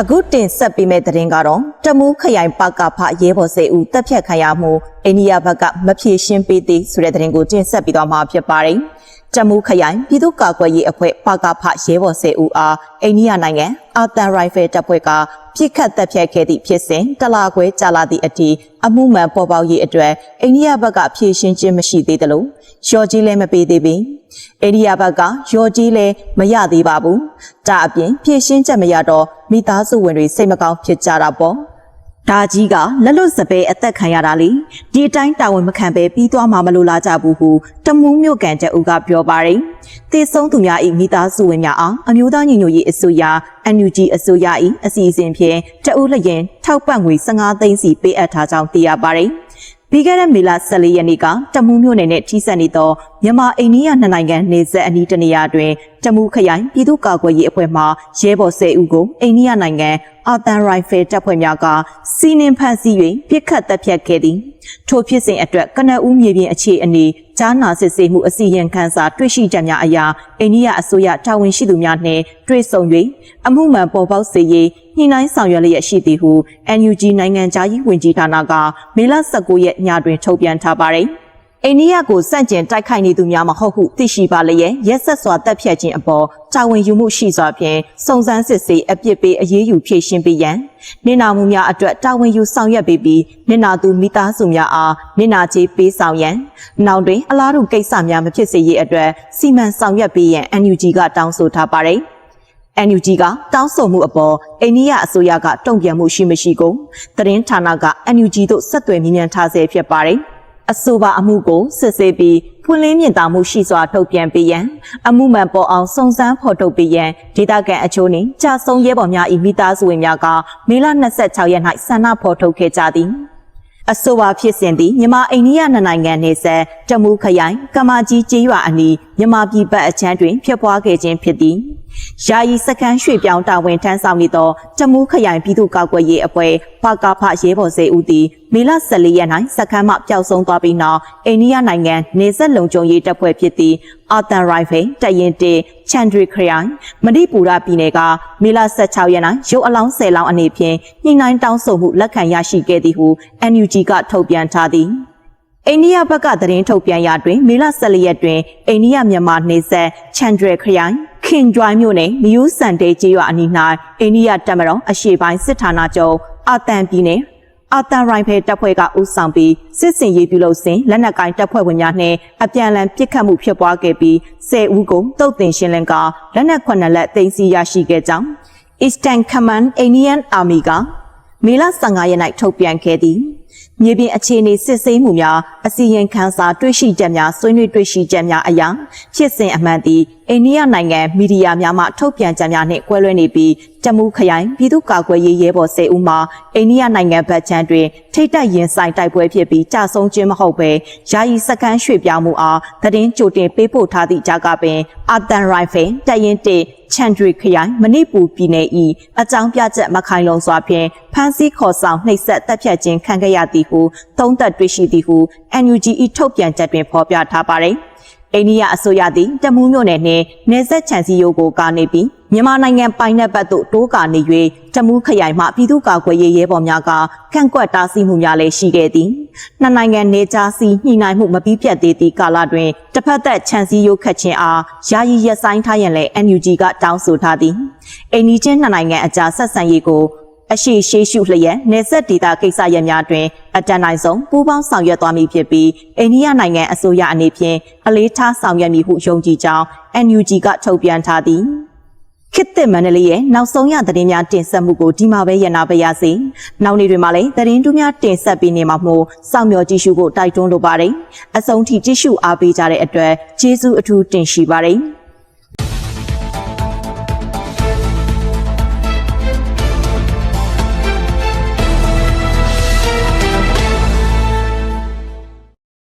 အခုတင်ဆက်ပေးမယ့်သတင်းကတော့တမူးခရိုင်ပကဖရဲဘော်စေဦးတပ်ဖြတ်ခံရမှုအိန္ဒိယဘက်ကမဖြေရှင်းပေးသေးဆိုတဲ့သတင်းကိုတင်ဆက်ပြီးတော့မှာဖြစ်ပါတယ်။ တမူးခရိုင်ပြည်သူ့ကာကွယ်ရေးအဖွဲ့ပကဖရဲဘော်စေဦးအားအိန္ဒိယနိုင်ငံအာတန်ရိုင်ဖယ်တပ်ဖွဲ့ကပြစ်ခတ်တပ်ဖြတ်ခဲ့သည့်ဖြစ်စဉ်တလာခွဲကြာလာသည့်အထိအမှုမှန်ပေါ်ပေါက်ရေးအတွက်အိန္ဒိယဘက်ကဖြေရှင်းခြင်းမရှိသေးသလိုရော်ကြီးလည်းမပေးသေးပေ။အိန္ဒိယဘက်ကရော်ကြီးလည်းမရသေးပါဘူး။ဒါအပြင်ဖြည့်ရှင်းချက်မရတော့မိသားစုဝင်တွေစိတ်မကောင်းဖြစ်ကြတာပေါ့။ ဒါကြီးကလက်လွတ်စပယ်အသက်ခံရတာလေဒီအတိုင်းတာဝန်မခံပဲပြီးသွားမှမလိုလားကြဘူးဟုတမူးမြို့ကန်တဲ့ဦးကပြောပါတယ်။တေဆုံးသူများ၏မိသားစုဝင်များအားအမျိုးသားညီညွတ်ရေးအစိုးရ NUG အစိုးရ၏အစီအစဉ်ဖြင့်တအူးလျင်ထောက်ပံ့ငွေ15သိန်းစီပေးအပ်ထားကြောင်းသိရပါတယ်။ပြီးခဲ့တဲ့မေလ14ရက်နေ့ကတမူးမြို့နယ်နဲ့ထိစပ်နေသောမြန်မာအိန္ဒိယနှစ်နိုင်ငံနေဆက်အနီးတနေရာတွင် တမူးခရိုင်ပြည်သူ့ကာကွယ်ရေးအဖွဲ့မှရဲဘော်10ဦးကိုအိန္ဒိယနိုင်ငံအာတန်ရိုင်ဖယ်တပ်ဖွဲ့များကစီးနင်းဖမ်းဆီး၍ပြစ်ခတ်တပ်ဖြတ်ခဲ့သည်ထိုဖြစ်စဉ်အတွက်ကနအူးမြေပြင်အခြေအနေကြားနာစစ်ဆေးမှုအစီရင်ခံစာတွေ့ရှိချက်များအရာအိန္ဒိယအစိုးရတာဝန်ရှိသူများနှင့်တွေ့ဆုံ၍အမှုမှန်ပေါ်ပေါက်စေရေးညှိနှိုင်းဆောင်ရွက်လျက်ရှိသည်ဟု NUG နိုင်ငံသားကြီးဝင်ကြီးဌာနကမေလ19ရက်ညတွင်ထုတ်ပြန်ထားပါသည် အိန္ဒိယကိုစန့်ကျင်တိုက်ခိုက်နေသူများမဟုတ်ဟုသိရှိပါလျက်ရက်ဆက်စွာတပ်ဖြတ်ခြင်းအပေါ်တာဝန်ယူမှုရှိစွာဖြင့်စုံစမ်းစစ်ဆေးအပြစ်ပေးအရေးယူဖြေရှင်းပေးရန်နင်နာမှုများအတွက်တာဝန်ယူဆောင်ရွက်ပေးပြီးနင်နာသူမိသားစုများအားနင်နာချေပေးဆောင်ရန်နောက်တွင်အလားတူကိစ္စများမဖြစ်စေရေးအတွက်စီမံဆောင်ရွက်ပေးရန် NUG ကတောင်းဆိုထားပါတယ်။ NUG ကတောင်းဆိုမှုအပေါ်အိန္ဒိယအစိုးရကတုံ့ပြန်မှုရှိမရှိကိုသတင်းဌာနက NUG တို့ဆက်သွယ်မြင်မြန်ထားဆဲဖြစ်ပါတယ်။ အဆိုပါအမှုကိုစစ်ဆေးပြီးဖွင့်လင်းမြင်သာမှုရှိစွာထုတ်ပြန်ပေးရန်အမှုမှန်ပေါ်အောင်စုံစမ်းဖော်ထုတ်ပေးရန်ဒေသခံအချို့နှင့်ကြာဆုံးရဲဘော်များ၏မိသားစုဝင်များကမေလ26ရက်၌ဆန္ဒဖော်ထုတ်ခဲ့ကြသည်အဆိုပါဖြစ်စဉ်သည်မြန်မာအိန္ဒိယနိုင်ငံနေဆက်တမူခရိုင်ကမာကြီးကျေးရွာအနီးမြန်မာပြည်ပတ်အချမ်းတွင်ဖြစ်ပွားခဲ့ခြင်းဖြစ်သည်ယာယီစကန်ရွှေပြောင်းတာဝန်ထမ်းဆောင်နေသောတမူခရိုင်ပြည်သူ့ကာကွယ်ရေးအဖွဲ့ပကဖရဲဘော်စေဦးသည်မေလ14ရက်၌စခန်းမှပျောက်ဆုံးသွားပြီးနောက်အိန္ဒိယနိုင်ငံနေဆက်လုံခြုံရေးတပ်ဖွဲ့ဖြစ်သည့်အာတန်ရိုင်ဖယ်တရင်တေချန်ဒရီခရိုင်မဏိပူရပြည်နယ်ကမေလ16ရက်၌ရုပ်အလောင်း10လောင်းအနေဖြင့်ညှိနှိုင်းတောင်းဆိုမှုလက်ခံရရှိခဲ့သည်ဟု NUG ကထုတ်ပြန်ထားသည် အိန္ဒိယဘက်ကသတင်းထုတ်ပြန်ရာတွင်မေလ14ရက်တွင်အိန္ဒိယမြန်မာနေဆက်ချန်ဒရခရိုင်ခင်ဂျွိုင်းမြို့နယ်မယူစန်တေးကျေးရွာအနီး၌အိန္ဒိယတပ်မတော်အရှေ့ပိုင်းစစ်ဌာနချုပ်အာတန်ပြည်နယ်အာတန်ရိုင်ဖယ်တပ်ဖွဲ့ကဦးဆောင်ပြီးစစ်စင်ရေးပြုလုပ်စဉ်လက်နက်ကိုင်တပ်ဖွဲ့ဝင်များနှင့်အပြန်အလှန်ပစ်ခတ်မှုဖြစ်ပွားခဲ့ပြီး10ဦးကိုတုတ်တင်ရှင်းလင်းကလက်နက်9လက်သိမ်းဆည်းရရှိခဲ့ကြောင်း Eastern Command Indian Army ကမေလ15ရက်၌ထုတ်ပြန်ခဲ့သည် မြေပြင်အခြေအနေစစ်ဆေးမှုများအစီရင်ခံစာတွေ့ရှိချက်များဆွေးနွေးတွေ့ရှိချက်များအရာဖြစ်စဉ်အမှန်သည်အိန္ဒိယနိုင်ငံမီဒီယာများမှထုတ်ပြန်ချက်များနှင့်ကွဲလွဲနေပြီးတမူခရိုင်ပြည်သူ့ကာကွယ်ရေးရဲဘော်၁၀ဦးမှအိန္ဒိယနိုင်ငံဘက်ခြမ်းတွင်ထိတ်တက်ရင်ဆိုင်တိုက်ပွဲဖြစ်ပြီးကြာဆုံးခြင်းမဟုတ်ဘဲယာယီစကန်ရွှေ့ပြောင်းမှုအားသတင်းကြိုတင်ပေးပို့ထားသည့်ကြားကပင်အာတန်ရိုင်ဖယ်တရင်တေ ချန်ဒရီခရိုင်မဏိပူပြည်နယ်၏အကြောင်းပြချက်မခိုင်လုံစွာဖြင့်ဖမ်းဆီးခေါ်ဆောင်နှိပ်စက်တပ်ဖြတ်ခြင်းခံခဲ့ရသည်ဟုသုံးသပ်တွေ့ရှိသည်ဟု NUG ၏ထုတ်ပြန်ချက်တွင်ဖော်ပြထားပါသည် အိန္ဒိယအစိုးရသည်တမူးမြို့နယ်နှင့်နေဆက်ချန်စီယိုကိုကာနေပြီးမြန်မာနိုင်ငံပိုင်နက်ဘက်သို့တိုးကာနေ၍တမူးခရိုင်မှပြည်သူ့ကာကွယ်ရေးရဲဘော်များကကန့်ကွက်တားဆီးမှုများလည်းရှိခဲ့သည်နှစ်နိုင်ငံနေကြားစီညှိနှိုင်းမှုမပြီးပြတ်သေးသည့်ကာလတွင်တစ်ဖက်သက်ချန်စီယိုခတ်ခြင်းအားယာယီရပ်ဆိုင်းထားရန်လည်း NUG ကတောင်းဆိုထားသည်အိန္ဒိချင်းနှစ်နိုင်ငံအကြားဆက်ဆံရေးကို အရှိရှိရှုလျက်နေဆက်ဒေတာကိစ္စရပ်များတွင်အတန်တိုင်းဆုံးပူးပေါင်းဆောင်ရွက်သွားမည်ဖြစ်ပြီးအိန္ဒိယနိုင်ငံအစိုးရအနေဖြင့်အလေးထားဆောင်ရွက်မည်ဟုယုံကြည်ကြောင်း NUG ကထုတ်ပြန်ထားသည်ခေတ်သစ်မန္တလေးရဲ့နောက်ဆုံးရသတင်းများတင်ဆက်မှုကိုဒီမှာပဲရနာပါရစေ။နောက်နေ့တွေမှာလည်းသတင်းတူးများတင်ဆက်ပေးနေမှာမို့စောင့်မျှော်ကြည့်ရှုဖို့တိုက်တွန်းလိုပါတယ်။အဆုံးထိကြည့်ရှုအားပေးကြတဲ့အတွက်ကျေးဇူးအထူးတင်ရှိပါတယ်။